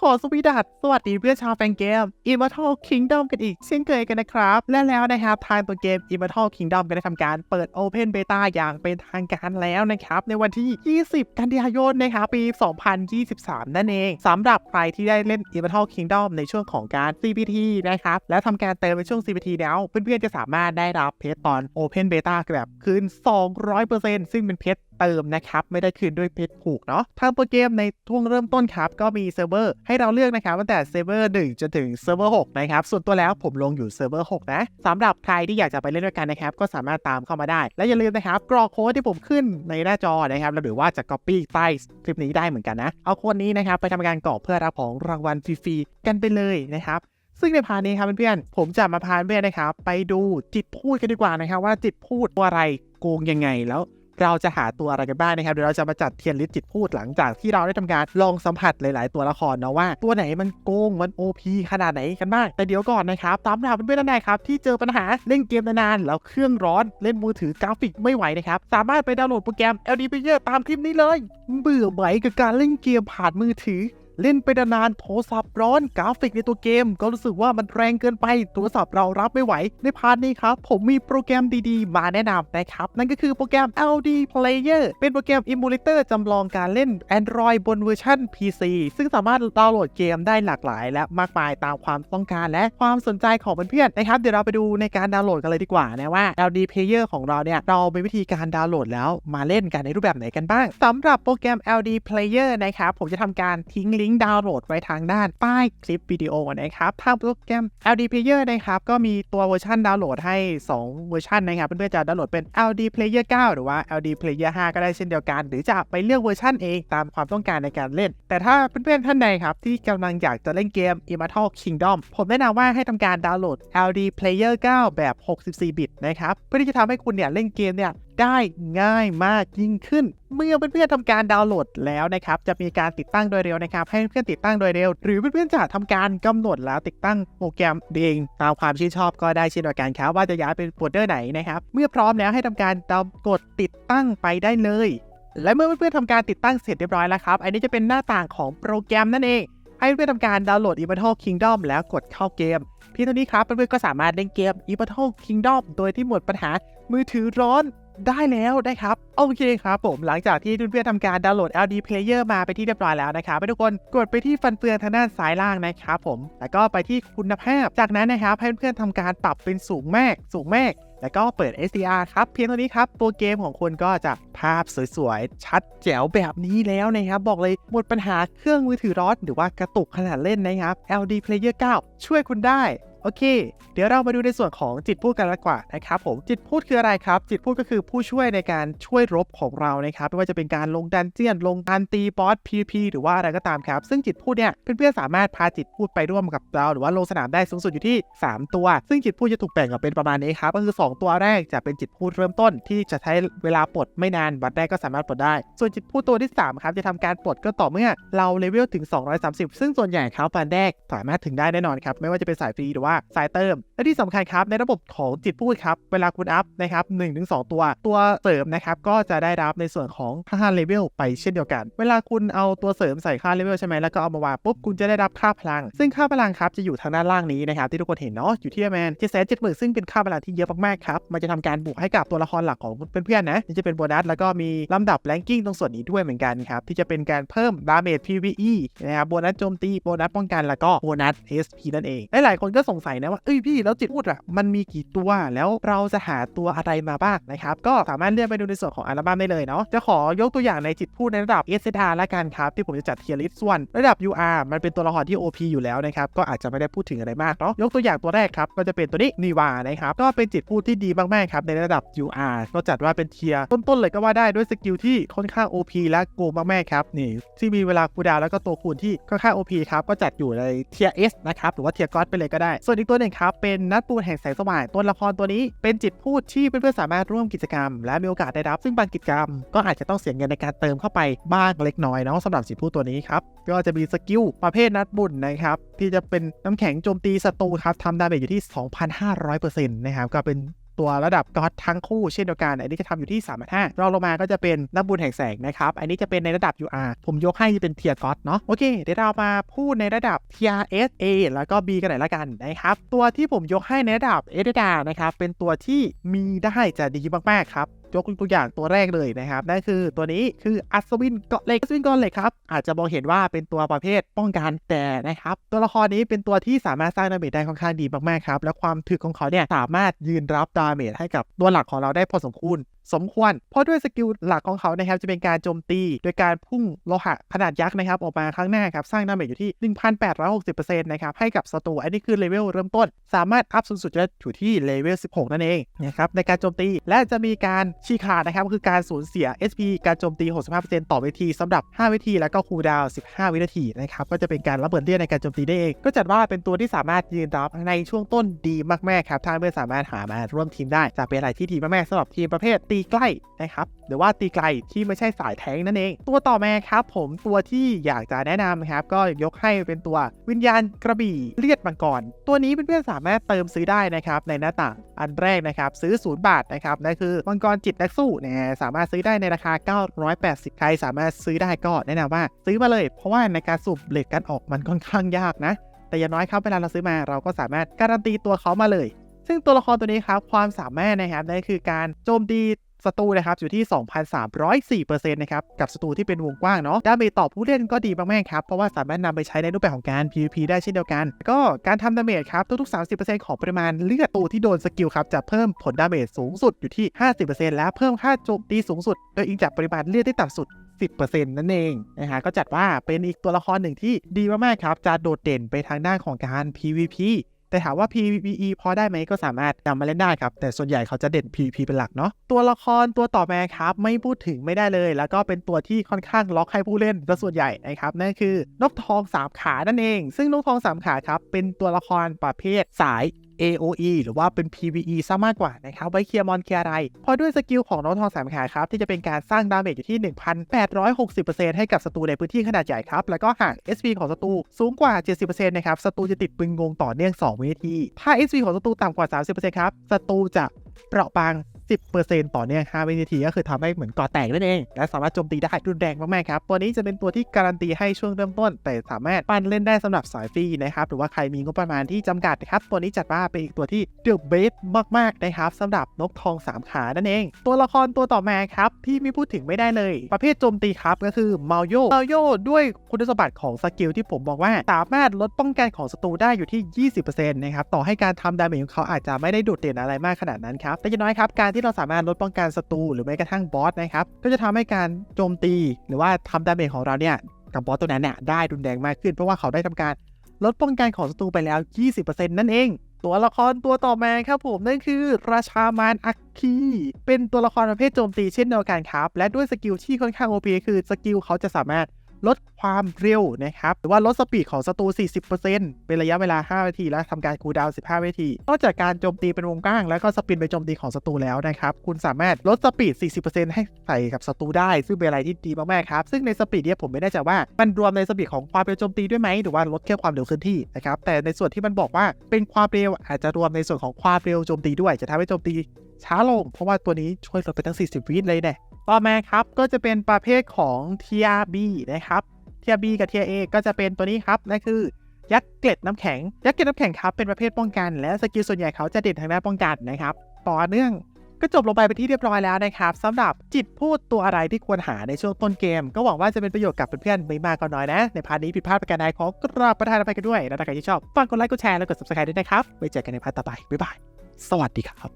ขอสวีดัสสวัสดีเพื่อนชาวแฟนเกม Immortal Kingdom กันอีกเช่นเคยกันนะครับ และแล้วนะครับทางตัวเกม Immortal Kingdom ก็ได้ทำการเปิด Open Beta อย่างเป็นทางการแล้วนะครับ ในวันที่ 20 กันยายนนะครับปี 2023 นั่นเองสำหรับใครที่ได้เล่น Immortal Kingdom ในช่วงของการ CPT นะครับและทำการเติมในช่วง CPT แล้วเพื่อนๆจะสามารถได้รับเพชรตอน Open Beta แบบคืน200%ซึ่งเป็นเพชร เติมนะครับไม่ได้คืนด้วยเพชรผูกเนาะทางโปรเกมในช่วงเริ่มต้นครับก็มีเซิร์ฟเวอร์ให้เราเลือกนะครับตั้งแต่เซิร์ฟเวอร์1จนถึงเซิร์ฟเวอร์6นะครับส่วนตัวแล้วผมลงอยู่เซิร์ฟเวอร์6นะสำหรับใครที่อยากจะไปเล่นด้วยกันนะครับก็สามารถตามเข้ามาได้ และอย่าลืมนะครับกรอกโค้ดที่ผมขึ้นในหน้าจอนะครับหรือว่าจะ copy ใต้คลิปนี้ได้เหมือนกันนะเอาโค้ดนี้นะครับไปทำการกรอกเพื่อรับของรางวัลฟรีๆกันไปเลยนะครับซึ่งในพาร์ทนี้ครับเพื่อนๆผมจะมาพาเพื่อนนะครับ ไปดูจิตพูดกันดีกว่านะครับว่าจิตพูดตัวอะไรโกงยังไงแล้ว เราจะหาตัวอะไรกันบ้างนะครับเดี๋ยวเราจะมาจัดเทียนลิสต์จิตพูดหลังจากที่เราได้ทำการลองสัมผัสหลาย ๆ ตัวละครเนาะว่าตัวไหนมันโกงมัน OP ขนาดไหนกันบ้างแต่เดี๋ยวก่อนนะครับตามหาเพื่อนๆท่านใดครับที่เจอปัญหาเล่นเกมนานๆแล้วเครื่องร้อนเล่นมือถือกราฟิกไม่ไหวนะครับสามารถไปดาวน์โหลดโปรแกรม LD Player ตามคลิปนี้เลย เบื่อไหมกับการเล่นเกมผ่านมือถือ เล่นไปนานๆโทรศัพท์ร้อนกราฟิกในตัวเกม ก็รู้สึกว่ามันแรงเกินไปโทรศัพท์เรารับไม่ไหว ในพาร์ทนี้ครับ ผมมีโปรแกรมดีๆ มาแนะนำนะครับ นั่นก็คือโปรแกรม LD Player เป็นโปรแกรม Emulator จำลองการเล่น Android บนเวอร์ชัน PC ซึ่งสามารถดาวน์โหลดเกมได้หลากหลาย และมากมายตามความต้องการและความสนใจของเพื่อนๆนะครับเดี๋ยวเราไปดูในการดาวน์โหลดกันเลยดีกว่านะว่า LD Player ของเราเนี่ยเรามีวิธีการดาวน์โหลดแล้วมาเล่นกันในรูปแบบไหนกันบ้างสำหรับโปรแกรม LD Player นะครับผมจะทำการทิ้งลิงก์ดาวน์โหลดไว้ทางด้านใต้คลิปวิดีโอนะครับทาโปรแกรม LD Player นะครับก็มีตัวเวอร์ชันดาวน์โหลดให้ 2 เวอร์ชันนะครับเพื่อนๆจะดาวน์โหลดเป็น LD Player 9 หรือว่า LD Player 5 ก็ได้เช่นเดียวกัน หรือจะไปเลือกเวอร์ชันเองตามความต้องการในการเล่น แต่ถ้าเพื่อนๆท่านใดครับที่กำลังอยากจะเล่นเกม Immortal Kingdom ผมแนะนำว่าให้ทำการดาวน์โหลด LD Player 9 แบบ 64 บิตนะครับเพื่อที่จะทำให้คุณเนี่ยเล่นเกมเนี่ย ได้ง่ายมากยิ่งขึ้น เมื่อเพื่อนๆทำการดาวน์โหลดแล้วนะครับจะมีการติดตั้งโดยเร็วนะครับให้เพื่อนๆติดตั้งโดยเร็ว หรือเพื่อนๆจะทำการกำหนดแล้วติดตั้งโปรแกรมเองตามความชื่นชอบก็ได้เช่นเดียวกันครับว่าจะย้ายเป็นโฟลเดอร์ไหนนะครับเมื่อพร้อมแล้วให้ทำการดาวน์กดติดตั้งไปได้เลย และเมื่อเพื่อนๆทำการติดตั้งเสร็จเรียบร้อยแล้วครับอันนี้จะเป็นหน้าต่างของโปรแกรมนั่นเองให้เพื่อนๆทำการดาวน์โหลด Immortal Kingdom แล้วกดเข้าเกมพียงเท่านี้ครับเพื่อนๆก็สามารถเล่นเกม Immortal Kingdom โดยที่หมดปัญหามือถือร้อน ได้แล้วนะครับ โอเคครับผมหลังจากที่เพื่อนๆทำการดาวน์โหลด LD Player มาไปที่เรียบร้อยแล้วนะครับให้ทุกคนกดไปที่ฟันเฟืองทางด้านซ้ายล่างนะครับผม แล้วก็ไปที่คุณภาพ จากนั้นนะครับให้เพื่อนๆทำการปรับเป็นสูงมากสูงมากแล้วก็เปิด SDR ครับ เพียงเท่านี้ครับตัวเกมของคุณก็จะภาพสวยๆ ชัดแจ๋วแบบนี้แล้วนะครับ บอกเลยหมดปัญหาเครื่องมือถือร้อนหรือว่ากระตุกขนาดเล่นนะครับ LD Player 9 ช่วยคุณได้ โอเค เดี๋ยวเรามาดูในส่วนของจิตพูดกันดีกว่านะครับผมจิตพูดคืออะไรครับ จิตพูดก็คือผู้ช่วยในการช่วยรบของเรานะครับไม่ว่าจะเป็นการลงดันเจียนลงการตีบอส PVP หรือว่าอะไรก็ตามครับ ซึ่งจิตพูดเนี่ยเพื่อนๆสามารถพาจิตพูดไปร่วมกับเราหรือว่าลงสนามได้สูงสุดอยู่ที่ 3 ตัว ซึ่งจิตพูดจะถูกแบ่งออกเป็นประมาณนี้ครับก็คือ 2 ตัวแรกจะเป็นจิตพูดเริ่มต้น ที่จะใช้เวลาปลดไม่นานบัตรแรกก็สามารถปลดได้ ส่วนจิตพูดตัวที่3ครับจะทำการปลดก็ต่อเมื่อเราเลเวลถึง 230 ซึ่งส่วนใหญ่ครับบัตรแรกสามารถถึงได้แน่นอนครับไม่ว่าจะเป็นสายฟรีหรือว่าสายเติม และที่สำคัญครับในระบบของจิตพูดครับเวลาคุณอัพนะครับ1-2ตัว ตัวเสริมนะครับก็จะได้รับในส่วนของค่าเลเวลไปเช่นเดียวกัน เวลาคุณเอาตัวเสริมใส่ค่าเลเวลใช่ไหมแล้วก็เอามาวางปุ๊บคุณจะได้รับค่าพลัง ซึ่งค่าพลังครับจะอยู่ทางด้านล่างนี้นะครับที่ทุกคนเห็นเนาะอยู่ที่ประมาณเจ็ดแสนเจ็ดหมื่นซึ่งเป็นค่าพลังที่เยอะมากๆครับมันจะทำการบวกให้กับตัวละครหลักของเพื่อนๆนะนี่จะเป็นโบนัสแล้วก็มีลำดับแรงกิ้งตรงส่วนนี้ด้วยเหมือนกันครับที่จะเป็นการเพิ่มดาเมจ PVE นะครับโบนัสโจมตีโบนัสป้องกันแล้วก็โบนัส SP นั่นเองหลายๆคนก็สงสัยนะว่าเอ้ยพี่แล้วจิตพูดอะมันมีกี่ตัวแล้วเราจะหาตัวอะไรมาบ้างนะครับก็สามารถเลื่อนไปดูในส่วนของอัลบั้มได้เลยเนาะจะขอยกตัวอย่างในจิตพูดในระดับ SR ละกันครับที่ผมจะจัดเทียร์ลิสต์ส่วนระดับ UR มันเป็นตัวละครที่ OP อยู่แล้วนะครับก็อาจจะไม่ได้พูดถึงอะไรมากเนาะยกตัวอย่างตัวแรกครับก็จะเป็นตัวนี้นีวานะครับก็เป็นจิตพูดที่ดีมากๆครับในระดับ UR ก็จัดว่าเป็นเทียร์ต้นๆเลยก็ว่าได้ด้วยสกิลที่ค่อนข้าง OP และโกงมากๆครับนี่ที่มีเวลาคูดาวแล้วก็ตัวคูณที่ค่อนข้าง OP ครับก็จัดอยู่ในเทียร์ S นะครับหรือว่าเทียร์ก็อดไปเลยก็ได้ส่วนอีกตัวหนึ่งครับเป็นนัดปูนแห่งแสงสว่างตัวละครตัวนี้เป็นจิตพูดที่เพื่อนๆสามารถร่วมกิจกรรม และมีโอกาสได้รับซึ่งบางกิจกรรม ก็อาจจะต้องเสียเงินในการเติมเข้าไปบ้างเล็กน้อยเนาะสำหรับจิตพูดตัวนี้ครับก็จะมีสกิลประเภทนัดบุญนะครับที่จะเป็นน้ำแข็งโจมตีศัตรูครับทำดาเมจอยู่ที่ 2,500%นะครับก็เป็น ตัวระดับก็อดทั้งคู่เช่นเดียวกัน อันนี้จะทำอยู่ที่3ามห้ารองลงมาก็จะเป็นนักบุญแห่งแสงนะครับ อันนี้จะเป็นในระดับ UR ผมยกให้เป็นเทียร์ก็อดเนาะโอเคเดี๋ยวเรามาพูดในระดับ T R S A แล้วก็ B กันหน่อยละกันนะครับ ตัวที่ผมยกให้ในระดับ S ดานะครับเป็นตัวที่มีได้จะดีมากๆครับ ยกตัวอย่างตัวแรกเลยนะครับนั่นคือตัวนี้คืออัศวินเกาะเหล็กอัศวินเกาะเหล็กครับอาจจะมองเห็นว่าเป็นตัวประเภทป้องกันแต่นะครับตัวละครนี้เป็นตัวที่สามารถสร้างดาเมจได้ค่อนข้างดีมากๆครับและความถึกของเขาเนี่ยสามารถยืนรับดาเมจให้กับตัวหลักของเราได้พอสมควร สมควร เพราะด้วยสกิลหลักของเขานะครับจะเป็นการโจมตี โดยการพุ่งโลหะขนาดยักษ์นะครับออกมาข้างหน้าครับสร้างดาเมจอยู่ที่ 1,860%นะครับให้กับศัตรูอันนี้คือเลเวลเริ่มต้น สามารถอัพสูงสุดจะอยู่ที่เลเวล 16 นั่นเองนะครับในการโจมตีและจะมีการชีขาดนะครับคือการสูญเสีย SP การโจมตี 65%ต่อเวทีสำหรับ 5 เวิธีแล้วก็คูลดาวน์15 วินาทีนะครับก็จะเป็นการระเบิดเลือดในการโจมตีได้เอง ก็จัดว่าเป็นตัวที่สามารถยืนรับในช่วงต้นดีมากๆครับถ้าเพื่อนสามารถหามาร่วมทีมได้จะเป็นอะไรที่ดีมากๆสำหรับทีมประเภทตีีใกล้นะครับหรือว่าตีไกลที่ไม่ใช่สายแทงนั่นเอง ตัวต่อมาครับผมตัวที่อยากจะแนะนำนะครับก็ยกให้เป็นตัววิญญาณกระบี่เลียดมังกรตัวนี้เพื่อนๆสามารถเติมซื้อได้นะครับในหน้าต่างอันแรกนะครับซื้อ 0 บาทนะครับนั่นคือมังกรจิตนักสู้เนี่ยสามารถซื้อได้ในราคา 980 ใครสามารถซื้อได้ก็แนะนำว่าซื้อมาเลย เพราะว่าในการสูบเหล็กกันออกมันค่อนข้างยากนะ แต่อย่างน้อยครับเวลาเราซื้อมาเราก็สามารถการันตีตัวเขามาเลยซึ่งตัวละครตัวนี้ครับความสามารถนะครับนั่นคือการโจมตี ศัตรูนะครับอยู่ที่ 2,304%นะครับกับศัตรูที่เป็นวงกว้างเนาะดาเมจต่อผู้เล่นก็ดีมากๆครับเพราะว่าสามารถนำไปใช้ในรูปแบบของการ PVP ได้เช่นเดียวกัน ก็การทำดาเมจครับทุกๆ 30%ของปริมาณเลือดตูที่โดนสกิลครับจะเพิ่มผลดาเมจสูงสุดอยู่ที่ 50%และเพิ่มค่าโจมตีสูงสุด โดยอิงจากปริมาณเลือดที่ต่ำสุด10%นั่นเองนะฮะก็จัดว่าเป็นอีกตัวละครหนึ่งที่ดีมากๆครับจะโดดเด่นไปทางด้านของการ PVP แต่ถามว่า PVE พอได้ไหมก็สามารถนำมาเล่นได้ครับ แต่ส่วนใหญ่เขาจะเด่น PVP เป็นหลักเนาะตัวละครตัวต่อมาครับ ไม่พูดถึงไม่ได้เลย แล้วก็เป็นตัวที่ค่อนข้างล็อกให้ผู้เล่นซะส่วนใหญ่นะครับนั่นคือนกทอง3ขานั่นเอง ซึ่งนกทอง3ขาครับเป็นตัวละครประเภทสาย AOE หรือว่าเป็น PVE ซะมากกว่านะครับไว้เคลียร์มอนเคลียร์อะไรเพราะด้วยสกิลของน้องทองสามขาครับ ที่จะเป็นการสร้างดาเมจอยู่ที่ 1,860%ให้กับศัตรูในพื้นที่ขนาดใหญ่ครับ แล้วก็หาก SP ของศัตรูสูงกว่า 70%นะครับศัตรูจะติดปืนงงต่อเนื่อง 2 วินาที ถ้า SP ของศัตรูต่ำกว่า 30%ครับศัตรูจะเปราะบาง 10%ต่อเนื่อง5วินาทีก็คือทำให้เหมือนก่อแตกนั่นเอง และสามารถโจมตีได้รุนแรงมากๆครับ ตัวนี้จะเป็นตัวที่การันตีให้ช่วงเริ่มต้น แต่สามารถปั้นเล่นได้สำหรับสายฟรีนะครับหรือว่าใครมีงบประมาณที่จำกัดนะครับตัวนี้จัดว่าเป็นอีกตัวที่เดือดเบสมากๆนะครับสำหรับนกทอง3ขานั่นเองตัวละครตัวต่อมาครับที่ไม่พูดถึงไม่ได้เลย ประเภทโจมตีครับก็คือมาโยมาโยด้วยคุณสมบัติของสกิลที่ผมบอกว่าสามารถลดป้องกันของศัตรูได้อยู่ที่ 20%นะครับต่อให้การทำดาเมจของเขาอาจจะไม่ได้โดดเด่นอะไรมากขนาดนั้นครับแต่อย่างน้อยครับการที่เราสามารถลดป้องกันศัตรูหรือแม้กระทั่งบอสนะครับ ก็จะทำให้การโจมตีหรือว่าทำดาเมจของเราเนี่ยกับบอสตัวนั้นเนี่ยได้รุนแรงมากขึ้น เพราะว่าเขาได้ทำการลดป้องกันของศัตรูไปแล้ว 20%นั่นเอง ตัวละครตัวต่อมาครับผมนั่นคือ ราชามารอัคคีเป็นตัวละครประเภทโจมตีเช่นเดียวกันครับ และด้วยสกิลที่ค่อนข้างโอพีคือสกิลเขาจะสามารถ ลดความเร็วนะครับ หรือว่าลดสปีดของศัตรู 40%เป็นระยะเวลา 5 นาที และทำการคูลดาวน์ 15วินาที นอกจากการโจมตีเป็นวงกว้าง แล้วก็สปินไปโจมตีของศัตรูแล้วนะครับ คุณสามารถลดสปีด 40%ให้ใส่กับศัตรูได้ ซึ่งเป็นอะไรที่ดีมากๆครับ ซึ่งในสปีดเนี่ยผมไม่แน่ใจว่ามันรวมในสปีดของความเร็วโจมตีด้วยไหมหรือว่าลดแค่ความเร็วเคลื่อนที่นะครับ แต่ในส่วนที่มันบอกว่าเป็นความเร็วอาจจะรวมในส่วนของความเร็วโจมตีด้วย จะทำให้โจมตีช้าลง เพราะว่าตัวนี้ช่วยลดไปตั้ง 40 วิเลยเนี่ย ต่อมาครับก็จะเป็นประเภทของ TRB นะครับเทียบีกับเทียเอก็จะเป็นตัวนี้ครับนั่นคือยักษ์เกล็ดน้ำแข็ง ยักษ์เกล็ดน้ำแข็งครับเป็นประเภทป้องกัน และสกิลส่วนใหญ่เขาจะเด่นทางด้านป้องกันนะครับ ต่อเนื่องก็จบลงไปเป็นที่เรียบร้อยแล้วนะครับสำหรับจิตพูดตัวอะไรที่ควรหาในช่วงต้นเกม ก็หวังว่าจะเป็นประโยชน์กับเพื่อนๆไม่มากก็น้อยนะ ในพาร์ทนี้ผิดพลาดประการใดขอกราบประทานอภัยกันด้วย และถ้าใครที่ชอบฝากกดไลค์กดแชร์และกด subscribe ด้วยนะครับไว้เจอกันในพาร์ทต่อไปบ๊ายบายสวัสดีครับ